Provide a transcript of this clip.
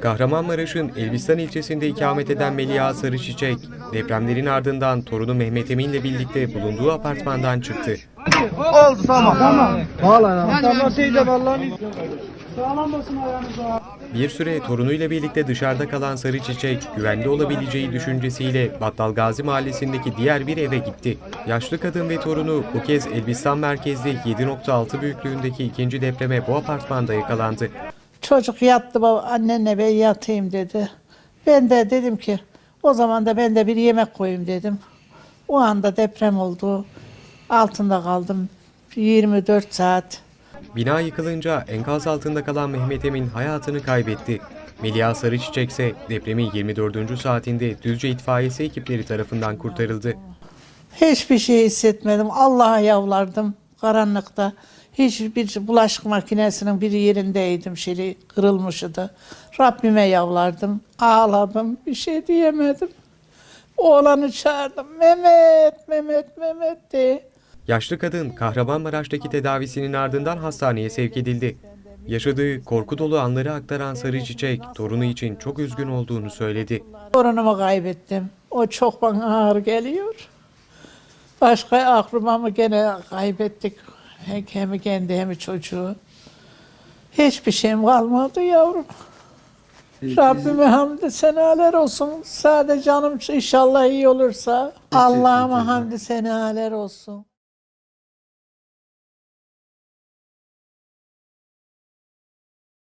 Kahramanmaraş'ın Elbistan ilçesinde ikamet eden Melia Sarıçiçek, depremlerin ardından torunu Mehmet Emin'le birlikte bulunduğu apartmandan çıktı. Oldu tamam. Tamam. Valla. Tamam teyze vallahi. Sağlam basın ayağınıza. Bir süre torunuyla birlikte dışarıda kalan Sarıçiçek, güvende olabileceği düşüncesiyle Battal Gazi mahallesindeki diğer bir eve gitti. Yaşlı kadın ve torunu bu kez Elbistan merkezli 7.6 büyüklüğündeki ikinci depreme bu apartmanda yakalandı. Çocuk yattı baba annenle ben yatayım dedi. Ben de dedim ki o zaman da ben de bir yemek koyayım dedim. O anda deprem oldu. Altında kaldım 24 saat. Bina yıkılınca enkaz altında kalan Mehmet Emin hayatını kaybetti. Melia Sarıçiçek ise depremin 24. saatinde Düzce itfaiyesi ekipleri tarafından kurtarıldı. Hiçbir şey hissetmedim. Allah'a yavlardım karanlıkta. Hiçbir bulaşık makinesinin bir yerindeydim. Şeyi kırılmışydı. Rabbime yavlardım. Ağladım. Bir şey diyemedim. Oğlanı çağırdım. Mehmet, Mehmet, Mehmet diye. Yaşlı kadın Kahramanmaraş'taki tedavisinin ardından hastaneye sevk edildi. Yaşadığı korku dolu anları aktaran Sarı Çiçek, torunu için çok üzgün olduğunu söyledi. Torunumu kaybettim. O çok bana ağır geliyor. Başka akrabamı gene kaybettik. Hem kendi hem çocuğu. Hiçbir şeyim kalmadı yavrum. Rabbime hamdü senaler olsun. Sadece canım inşallah iyi olursa. Allah'ıma hamdü senaler olsun.